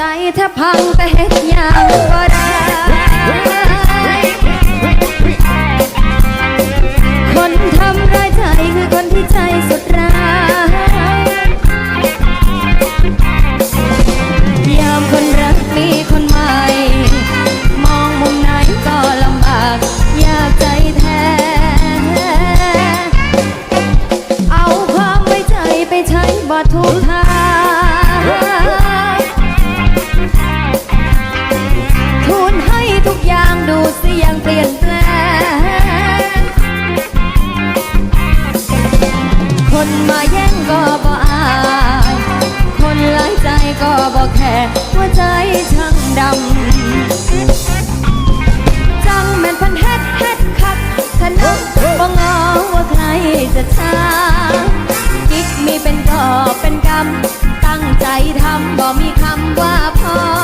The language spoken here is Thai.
ใจแทบพังแต่เฮ็ดยังก็ได้คนทำร้ายใจคือคนที่ใจสุดร้ายยามคนรักมีคนใหม่ มองมุมไหนก็ลำบากยากใจแท้ เอาความไว้ใจไปใช้บ่ทุกทาง ปลี่ยนแปลง คนมาแย่งก็บ่อาย คนหลายใจก็บ่แค่หัวใจช่างดำ จังแม่นพันเฮ็ดเฮ็ดคักขนาดบ่งอว่าใครจะช้ากิ๊กมีเป็นกอบเป็นกำตั้งใจทำบ่มีคำว่าพอ